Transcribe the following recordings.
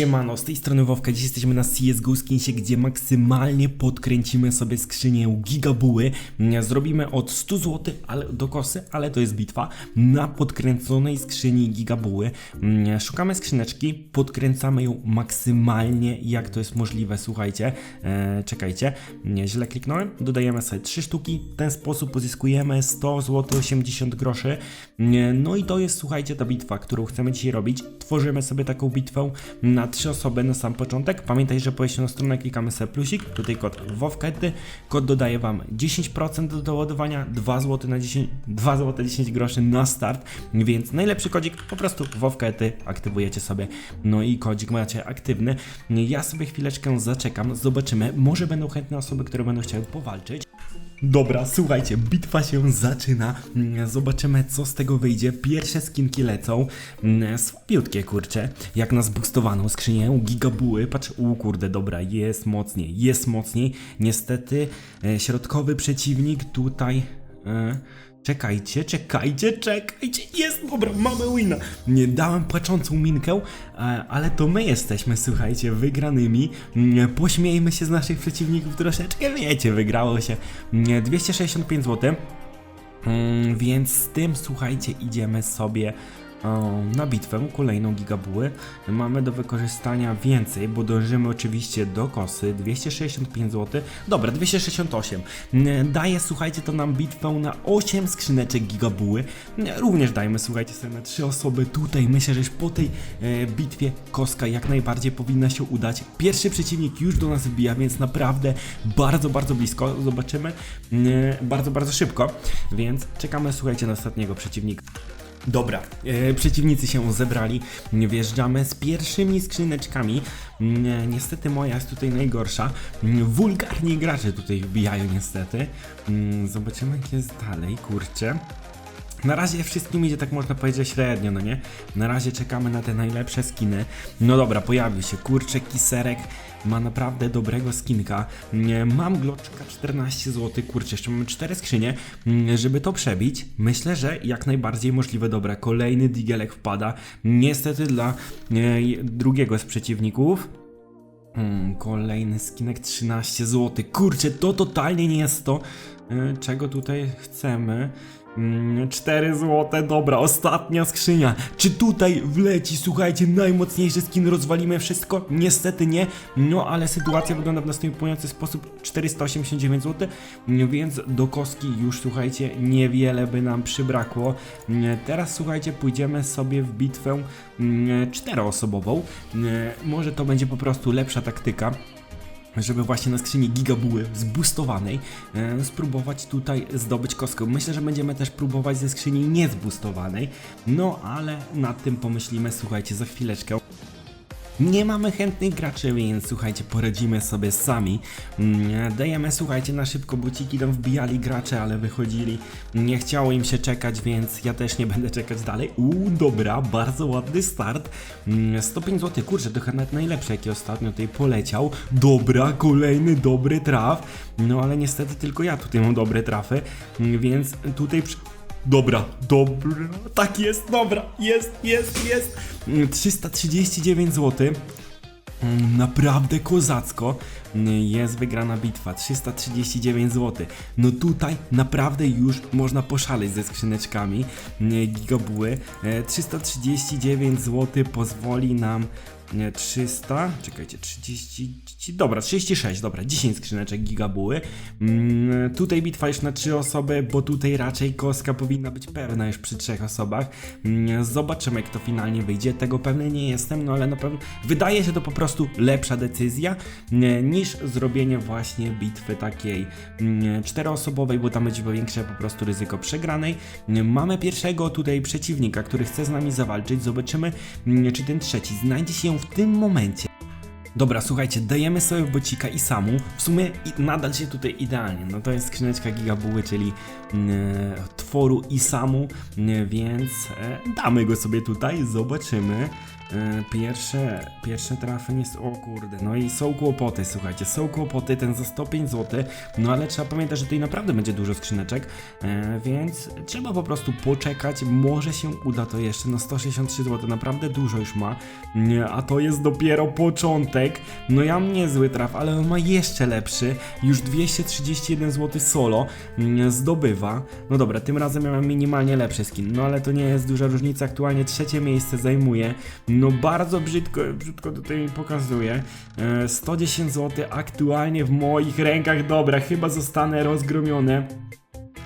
Siemano, z tej strony Wowka, dziś jesteśmy na CSGO Skinsie, gdzie maksymalnie podkręcimy sobie skrzynię gigabuły. Zrobimy od 100 zł ale, do kosy, ale to jest bitwa, na podkręconej skrzyni gigabuły. Szukamy skrzyneczki, podkręcamy ją maksymalnie, jak to jest możliwe, słuchajcie. E, czekajcie, nie, źle kliknąłem. Dodajemy sobie 3 sztuki, w ten sposób uzyskujemy 100 zł 80 groszy. Mm, No i to jest, słuchajcie, ta bitwa, którą chcemy dzisiaj robić. Tworzymy sobie taką bitwę na trzy osoby na sam początek. Pamiętaj, że po na stronę klikamy sobie plusik, tutaj kod WOWKETY. Kod dodaje Wam 10% do doładowania, 2 zł na 10, 2 zł 10 groszy na start, więc najlepszy kodzik po prostu WOWKETY aktywujecie sobie, no i kodzik macie aktywny. Ja sobie chwileczkę zaczekam, zobaczymy, może będą chętne osoby, które będą chciały powalczyć. Dobra, słuchajcie, bitwa się zaczyna. Mm, Zobaczymy, co z tego wyjdzie. Pierwsze skinki lecą. Mm, Słabiutkie, kurcze. Jak na zboostowaną skrzynię. Gigabuły. Patrz, u kurde, dobra, jest mocniej, jest mocniej. Niestety, e, środkowy przeciwnik tutaj... E, Czekajcie, czekajcie, czekajcie, jest, dobra, mamy wina. Nie dałem płaczącą minkę, e, ale to my jesteśmy, słuchajcie, wygranymi. Mm, Pośmiejmy się z naszych przeciwników troszeczkę, wiecie, wygrało się mm, 265 zł. Mm, Więc z tym, słuchajcie, idziemy sobie na bitwę, kolejną gigabuły. Mamy do wykorzystania więcej, bo dążymy oczywiście do kosy, 265 zł. Dobra, 268. Mm, Daje, słuchajcie, to nam bitwę na 8 skrzyneczek gigabuły. Również dajmy, słuchajcie, sobie na 3 osoby tutaj. Myślę, że po tej e, bitwie koska jak najbardziej powinna się udać. Pierwszy przeciwnik już do nas wbija, więc naprawdę bardzo, bardzo blisko. Zobaczymy bardzo, bardzo szybko. Więc czekamy, słuchajcie, na ostatniego przeciwnika. Dobra, e, przeciwnicy się zebrali, wjeżdżamy z pierwszymi skrzyneczkami. Mm, Niestety moja jest tutaj najgorsza. Mm, Wulgarni gracze tutaj wbijają niestety. Mm, Zobaczymy jak jest dalej, kurczę. Na razie wszystkim idzie tak można powiedzieć średnio, no nie? Na razie czekamy na te najlepsze skiny. No dobra, pojawił się kurczę, kiserek. Ma naprawdę dobrego skinka. Mam gloczka 14 zł, kurczę, jeszcze mamy 4 skrzynie. Żeby to przebić, myślę, że jak najbardziej możliwe. Dobra, kolejny digelek wpada. Niestety dla e, drugiego z przeciwników. Mm, kolejny skinek 13 zł. Kurczę, to totalnie nie jest to, y, czego tutaj chcemy. Mm, 4 zł, dobra, ostatnia skrzynia. Czy tutaj wleci, słuchajcie, najmocniejszy skin, rozwalimy wszystko? Niestety nie, no ale sytuacja wygląda w następujący sposób. 489 zł, mm, więc do koski już, słuchajcie, niewiele by nam przybrakło. Mm, Teraz, słuchajcie, pójdziemy sobie w bitwę mm, czteroosobową. Mm, Może to będzie po prostu lepsza taktyka żeby właśnie na skrzyni gigabuły zboostowanej e, spróbować tutaj zdobyć kostkę. Myślę, że będziemy też próbować ze skrzyni niezboostowanej, no ale nad tym pomyślimy, słuchajcie, za chwileczkę. Nie mamy chętnych graczy, więc słuchajcie, poradzimy sobie sami. Mm, Dajemy, słuchajcie, na szybko buciki, tam wbijali gracze, ale wychodzili. Nie chciało im się czekać, więc ja też nie będę czekać dalej. Uuu, dobra, bardzo ładny start. Mm, 105 zł, kurczę, to chyba nawet najlepszy, jaki ostatnio tutaj poleciał. Dobra, kolejny dobry traf. No ale niestety tylko ja tutaj mam dobre trafy, mm, więc tutaj... Przy... Dobra, dobra, tak jest, dobra, jest, jest, jest. Mm, 339 zł. Mm, Naprawdę kozacko Mm, jest wygrana bitwa 339 zł. No tutaj naprawdę już można poszaleć ze skrzyneczkami gigabuły. E, 339 zł pozwoli nam nie, 300, czekajcie, 30, dobra, 36, dobra, 10 skrzyneczek gigabuły. Mm, tutaj bitwa już na 3 osoby, bo tutaj raczej koska powinna być pewna już przy 3 osobach. Mm, zobaczymy, jak to finalnie wyjdzie. Tego pewny nie jestem, no ale na pewno wydaje się to po prostu lepsza decyzja mm, niż zrobienie właśnie bitwy takiej mm, czteroosobowej, bo tam będzie większe po prostu ryzyko przegranej. Mamy pierwszego tutaj przeciwnika, który chce z nami zawalczyć. Zobaczymy, mm, czy ten trzeci znajdzie się w tym momencie. Dobra, słuchajcie, dajemy sobie bocika i samu. W sumie nadal się tutaj idealnie. No to jest skrzyneczka gigabuły, czyli mm, potworu i samu, więc e, damy go sobie tutaj, zobaczymy. E, Pierwsze, pierwsze trafienie jest, o kurde, no i są kłopoty, słuchajcie, są kłopoty, ten za 105 zł, no ale trzeba pamiętać, że tutaj naprawdę będzie dużo skrzyneczek, e, więc trzeba po prostu poczekać, może się uda to jeszcze, no 163 zł, naprawdę dużo już ma, a to jest dopiero początek, no ja mam niezły traf, ale on ma jeszcze lepszy, już 231 zł solo mm, zdobywa, no dobra, tym razem mam minimalnie lepszy skin, no ale to nie jest duża różnica, aktualnie trzecie miejsce zajmuje, no bardzo brzydko, brzydko tutaj pokazuje. E, 110 zł aktualnie w moich rękach. Dobra, chyba zostanę rozgromiony.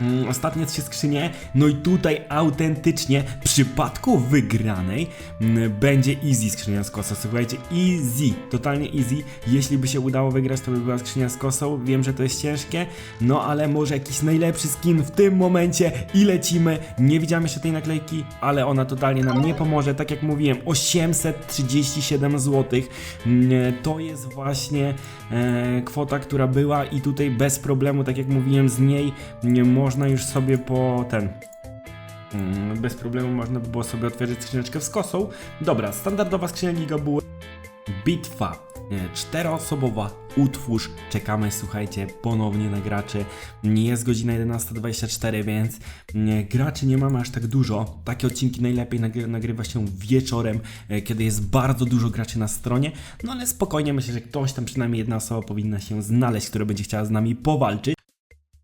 Mm, Ostatnie trzy skrzynie, no i tutaj autentycznie w przypadku wygranej mm, będzie easy skrzynia z kosą. Słuchajcie, easy, totalnie easy. Jeśli by się udało wygrać, to by była skrzynia z kosą. Wiem, że to jest ciężkie, no ale może jakiś najlepszy skin w tym momencie i lecimy. Nie widziałem jeszcze tej naklejki, ale ona totalnie nam nie pomoże. Tak jak mówiłem, 837 zł. Mm, To jest właśnie e, kwota, która była i tutaj bez problemu, tak jak mówiłem, z niej nie można już sobie po ten. mm, Bez problemu można by było sobie otworzyć skrzyneczkę z kosą. Dobra, standardowa skrzynia gigabuły. Bitwa. e, Czteroosobowa. Utwórz. Czekamy, słuchajcie, ponownie na graczy. Jest godzina 11.24, więc nie, graczy nie mamy aż tak dużo. Takie odcinki najlepiej nagry- nagrywa się wieczorem, e, kiedy jest bardzo dużo graczy na stronie. No ale spokojnie, myślę, że ktoś tam, przynajmniej jedna osoba powinna się znaleźć, która będzie chciała z nami powalczyć.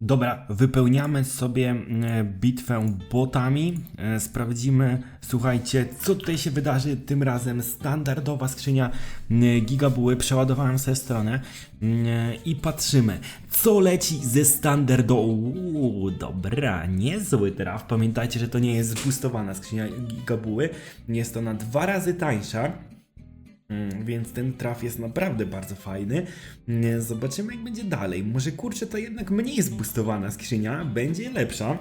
Dobra, wypełniamy sobie e, bitwę botami. E, Sprawdzimy, słuchajcie, co tutaj się wydarzy tym razem. Standardowa skrzynia e, gigabuły. Przeładowałem sobie stronę e, i patrzymy, co leci ze standardo. Uuu, dobra, niezły traf. Pamiętajcie, że to nie jest zboostowana skrzynia gigabuły. Jest ona dwa razy tańsza. Mm, Więc ten traf jest naprawdę bardzo fajny. Mm, Zobaczymy jak będzie dalej. Może kurczę to jednak mniej zboostowana skrzynia będzie lepsza.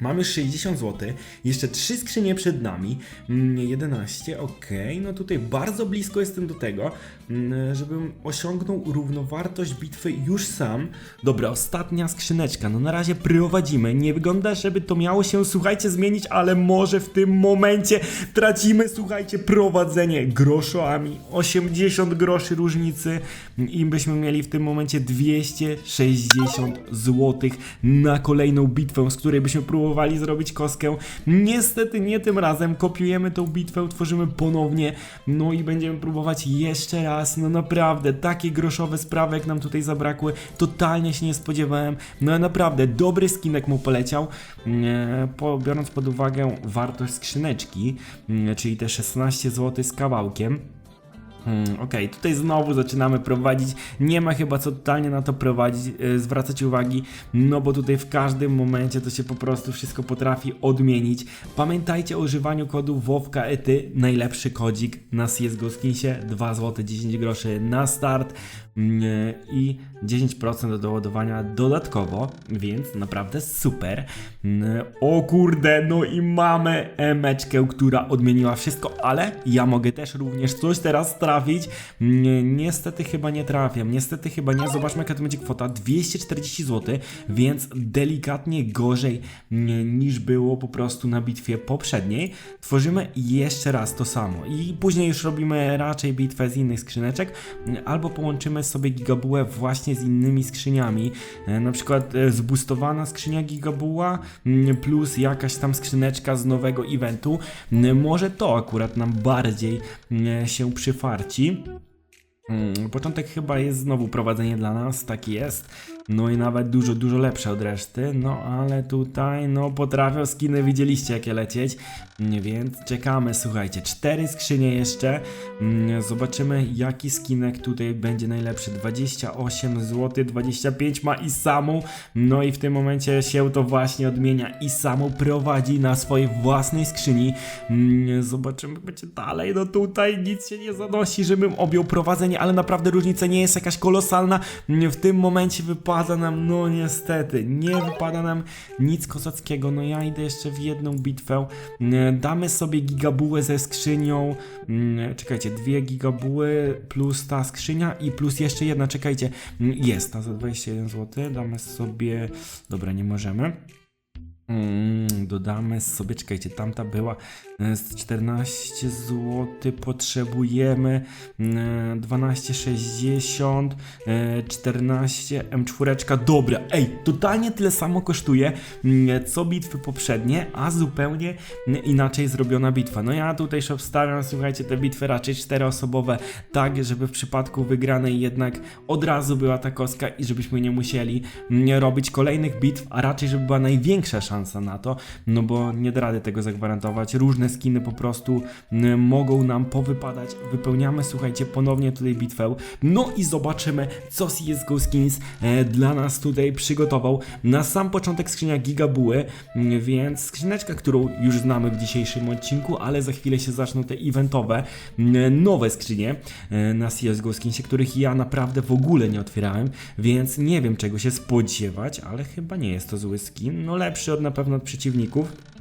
Mamy 60 zł, jeszcze 3 skrzynie przed nami, Mm, 11, ok, no tutaj bardzo blisko jestem do tego, mm, żebym osiągnął równowartość bitwy już sam. Dobra, ostatnia skrzyneczka, no na razie prowadzimy, nie wygląda, żeby to miało się, słuchajcie, zmienić, ale może w tym momencie tracimy, słuchajcie, prowadzenie. Groszami, 80 groszy różnicy. I byśmy mieli w tym momencie 260 zł na kolejną bitwę, z której byśmy próbowali zrobić kostkę. Niestety nie tym razem, kopiujemy tą bitwę, tworzymy ponownie, no i będziemy próbować jeszcze raz, no naprawdę, takie groszowe sprawy jak nam tutaj zabrakły, totalnie się nie spodziewałem, no naprawdę, dobry skinek mu poleciał, po, biorąc pod uwagę wartość skrzyneczki, czyli te 16 zł z kawałkiem, Hmm, Okej, tutaj znowu zaczynamy prowadzić. Nie ma chyba co totalnie na to prowadzić, e, zwracać uwagi, no bo tutaj w każdym momencie to się po prostu wszystko potrafi odmienić. Pamiętajcie o używaniu kodu WOWKETY, najlepszy kodzik na CSGO Skinsie, 2 zł 10 groszy na start mm, i 10% do doładowania dodatkowo, więc naprawdę super. Mm, O kurde, no i mamy emeczkę, która odmieniła wszystko, ale ja mogę też również coś teraz trafić. Niestety chyba nie trafiam, niestety chyba nie. Zobaczmy jaka to będzie kwota, 240 zł, więc delikatnie gorzej niż było po prostu na bitwie poprzedniej. Tworzymy jeszcze raz to samo i później już robimy raczej bitwę z innych skrzyneczek, albo połączymy sobie gigabułę właśnie z innymi skrzyniami, E, na przykład e, zboostowana skrzynia gigabuła plus jakaś tam skrzyneczka z nowego eventu. Może to akurat nam bardziej się przyfarci. Mm, Początek chyba jest znowu prowadzenie dla nas, tak jest. No i nawet dużo, dużo lepsze od reszty. No ale tutaj, no potrafią skiny, widzieliście jakie lecieć. Więc czekamy, słuchajcie. Cztery skrzynie jeszcze. Mm, Zobaczymy jaki skinek tutaj będzie najlepszy. 28 zł, 25 ma i samu. No i w tym momencie się to właśnie odmienia. I samu prowadzi na swojej własnej skrzyni. Mm, Zobaczymy, będzie dalej. No tutaj nic się nie zanosi, żebym objął prowadzenie, ale naprawdę różnica nie jest jakaś kolosalna. Mm, W tym momencie wypada nam, no niestety, nie wypada nam nic kozackiego. No ja idę jeszcze w jedną bitwę. Mm, Damy sobie gigabułę ze skrzynią. Mm, Czekajcie, dwie gigabuły plus ta skrzynia i plus jeszcze jedna, czekajcie. Mm, Jest ta za 21 zł. Damy sobie. Dobra, nie możemy. Mm, dodamy sobie, czekajcie, tamta była e, z 14 zł, potrzebujemy mm, 12,60, e, 14, M4, dobra, ej, totalnie tyle samo kosztuje, mm, co bitwy poprzednie, a zupełnie mm, inaczej zrobiona bitwa. No ja tutaj się obstawiam, słuchajcie, te bitwy raczej czteroosobowe, tak, żeby w przypadku wygranej jednak od razu była ta kostka i żebyśmy nie musieli mm, robić kolejnych bitw, a raczej żeby była największa szansa na to, no bo nie da rady tego zagwarantować. Różne skiny po prostu mogą nam powypadać. Wypełniamy, słuchajcie, ponownie tutaj bitwę. No i zobaczymy, co CSGO Skins e, dla nas tutaj przygotował. Na sam początek skrzynia Gigabuły, więc skrzyneczka, którą już znamy w dzisiejszym odcinku, ale za chwilę się zaczną te eventowe, nowe skrzynie e, na CSGO Skinsie, których ja naprawdę w ogóle nie otwierałem, więc nie wiem czego się spodziewać, ale chyba nie jest to zły skin. No lepszy od na pewno od przeciwników.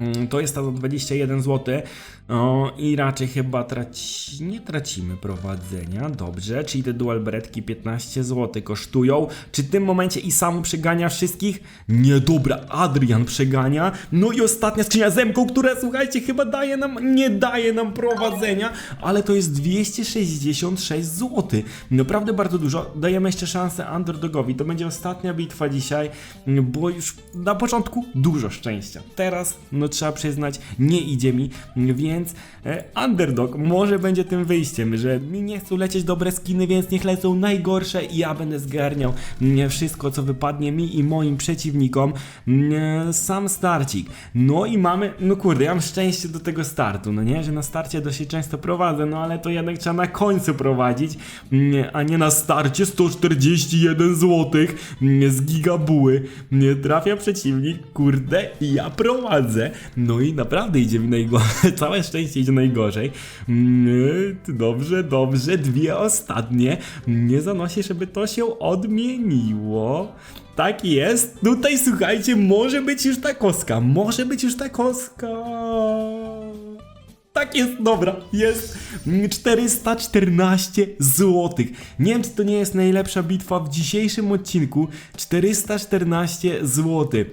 Mm, To jest ta za 21 zł. O, I raczej chyba traci... nie tracimy prowadzenia. Dobrze, czyli te dual beretki 15 zł kosztują. Czy w tym momencie i sam przegania wszystkich? Nie, dobra, Adrian przegania. No i ostatnia skrzynia zemką, która słuchajcie, chyba daje nam, nie daje nam prowadzenia, ale to jest 266 zł. Naprawdę bardzo dużo. Dajemy jeszcze szansę underdogowi. To będzie ostatnia bitwa dzisiaj, bo już na początku dużo szczęścia. Teraz, no trzeba przyznać, nie idzie mi, więc e, underdog może będzie tym wyjściem, że mi nie chcą lecieć dobre skiny, więc niech lecą najgorsze i ja będę zgarniał mm, wszystko, co wypadnie mi i moim przeciwnikom. Mm, Sam starcik. No i mamy, no kurde, ja mam szczęście do tego startu, no nie, że na starcie dosyć często prowadzę, no ale to jednak trzeba na końcu prowadzić, mm, a nie na starcie 141 zł z gigabuły. Trafia przeciwnik, kurde, i ja prowadzę. No i naprawdę idzie mi najgorzej, całe szczęście idzie najgorzej. Mm, Dobrze, dobrze, dwie ostatnie. Nie zanosi, żeby to się odmieniło. Tak jest. Tutaj słuchajcie, może być już ta koska. Może być już ta koska. Tak jest, dobra, jest Mm, 414 zł. Nie wiem, czy to nie jest najlepsza bitwa w dzisiejszym odcinku. 414 zł.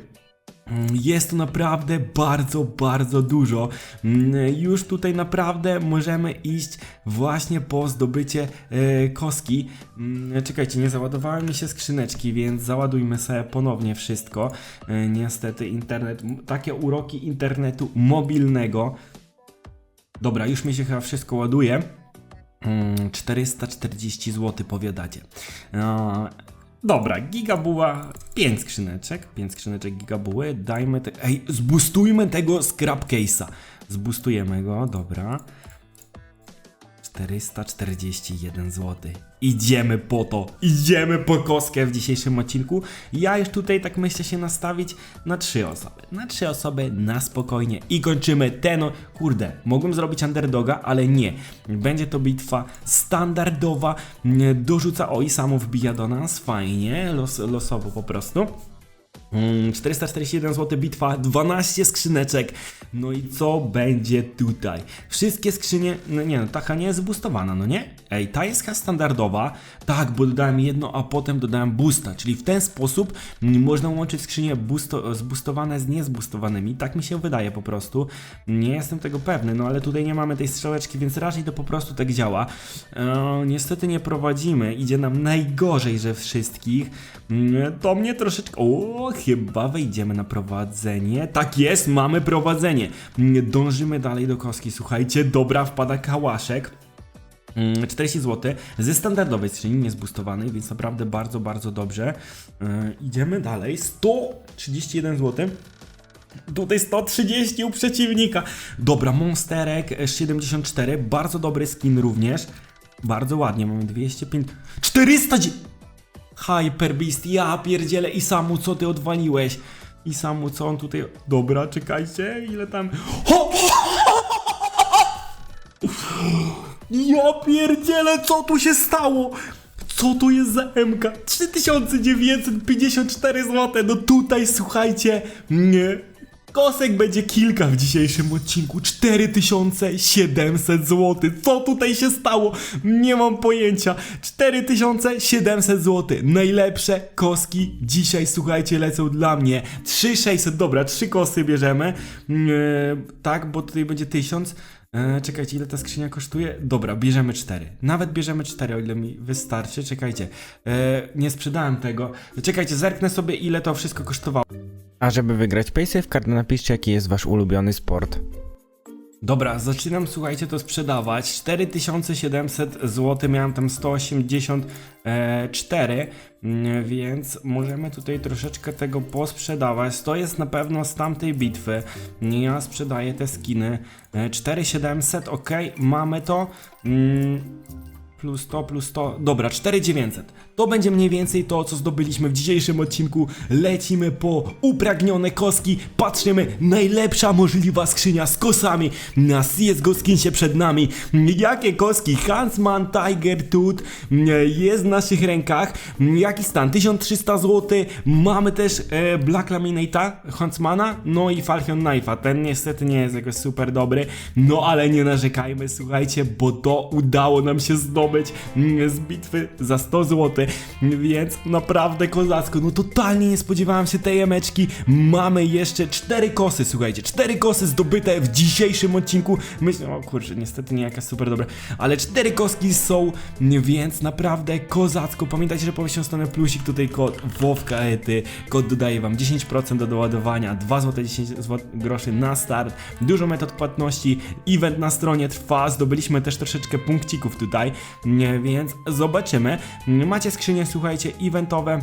Mm, Jest to naprawdę bardzo, bardzo dużo. Mm, Już tutaj naprawdę możemy iść właśnie po zdobycie e, koski. Mm, Czekajcie, nie załadowały mi się skrzyneczki, więc załadujmy sobie ponownie wszystko. E, Niestety internet, takie uroki internetu mobilnego. Dobra, już mi się chyba wszystko ładuje. Mm, 440 zł powiadacie. Dobra, gigabuła, 5 skrzyneczek, 5 skrzyneczek gigabuły, dajmy te... Ej, zbustujmy tego scrap case'a. Zbustujemy go, dobra. 441 zł. Idziemy po to, idziemy po koskę w dzisiejszym odcinku. Ja już tutaj tak myślę się nastawić na trzy osoby. Na trzy osoby, na spokojnie i kończymy ten. Kurde, mogłem zrobić underdoga, ale nie. Będzie to bitwa standardowa. Dorzuca, o i samo wbija do nas, fajnie, los, losowo po prostu. Mm, 441 zł bitwa, 12 skrzyneczek. No i co będzie tutaj? Wszystkie skrzynie, no nie no, taka nie jest zboostowana, no nie? Ej, ta jest standardowa. Tak, bo dodałem jedno, a potem dodałem boosta, czyli w ten sposób mm, można łączyć skrzynie boosto, zboostowane z niezboostowanymi. Tak mi się wydaje po prostu. Nie jestem tego pewny, no ale tutaj nie mamy tej strzałeczki, więc raczej to po prostu tak działa. E, niestety nie prowadzimy, idzie nam najgorzej ze wszystkich. Mm, To mnie troszeczkę. O, chyba wejdziemy na prowadzenie. Tak jest, mamy prowadzenie. Mm, Dążymy dalej do koski. Słuchajcie, dobra, wpada kałaszek. Mm, 40 zł ze standardowej skrzyni, niezboostowanej, więc naprawdę bardzo, bardzo dobrze. Yy, idziemy dalej. 131 zł. Tutaj 130 u przeciwnika. Dobra, Monsterek e, 74, bardzo dobry skin również. Bardzo ładnie, mamy 205. 400! Dzie- Hyper Beast, ja pierdzielę i samu co ty odwaliłeś? I samu co on tutaj... Dobra, czekajcie, ile tam... Ho! Ja pierdzielę, co tu się stało? Co to jest za MK? 3954 zł, no tutaj słuchajcie, nie. Kosek będzie kilka w dzisiejszym odcinku. 4700 zł. Co tutaj się stało? Nie mam pojęcia. 4700 zł. Najlepsze koski dzisiaj, słuchajcie, lecą dla mnie. 3600, dobra, trzy kosy bierzemy. E, tak, bo tutaj będzie 1000. E, czekajcie, ile ta skrzynia kosztuje? Dobra, bierzemy cztery. Nawet bierzemy cztery, o ile mi wystarczy. Czekajcie, e, nie sprzedałem tego. Czekajcie, zerknę sobie, ile to wszystko kosztowało. A żeby wygrać Paysafe Card, napiszcie jaki jest wasz ulubiony sport. Dobra, zaczynam, słuchajcie, to sprzedawać. 4700 zł, miałem tam 184, mm, więc możemy tutaj troszeczkę tego posprzedawać. To jest na pewno z tamtej bitwy. Ja sprzedaję te skiny. E, 4700, ok, mamy to. Mm, Plus to, plus to. Dobra, 4900. To będzie mniej więcej to, co zdobyliśmy w dzisiejszym odcinku. Lecimy po upragnione koski. Patrzymy, najlepsza możliwa skrzynia z kosami. Na CSGO Skinsie przed nami. Jakie koski? Huntsman, Tiger, Tooth jest w naszych rękach. Jaki stan? 1300 zł. Mamy też e, Black Laminate'a, Huntsmana, no i Falchion Knife'a. Ten niestety nie jest jakoś super dobry. No ale nie narzekajmy, słuchajcie, bo to udało nam się zdobyć mm, z bitwy za 100 zł, więc naprawdę kozacko, no totalnie nie spodziewałem się tej emeczki. Mamy jeszcze cztery kosy, słuchajcie, cztery kosy zdobyte w dzisiejszym odcinku. Myślę, o kurczę, niestety nie jakaś super dobra, ale cztery koski są, więc naprawdę kozacko. Pamiętajcie, że po stronę plusik tutaj kod WOWKA ETY, kod dodaje wam 10% do doładowania, 2 zł 10 zł groszy na start, dużo metod płatności, event na stronie trwa, zdobyliśmy też troszeczkę punkcików tutaj, więc zobaczymy. Macie skrzynie, słuchajcie, eventowe.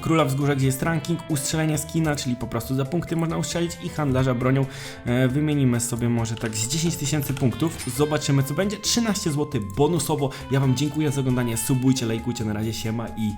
Króla Wzgórza, gdzie jest ranking, ustrzelenie skina, czyli po prostu za punkty można ustrzelić i handlarza bronią e, wymienimy sobie może tak z 10 tysięcy punktów. Zobaczymy co będzie. 13 zł bonusowo. Ja wam dziękuję za oglądanie, subujcie, lajkujcie, na razie siema i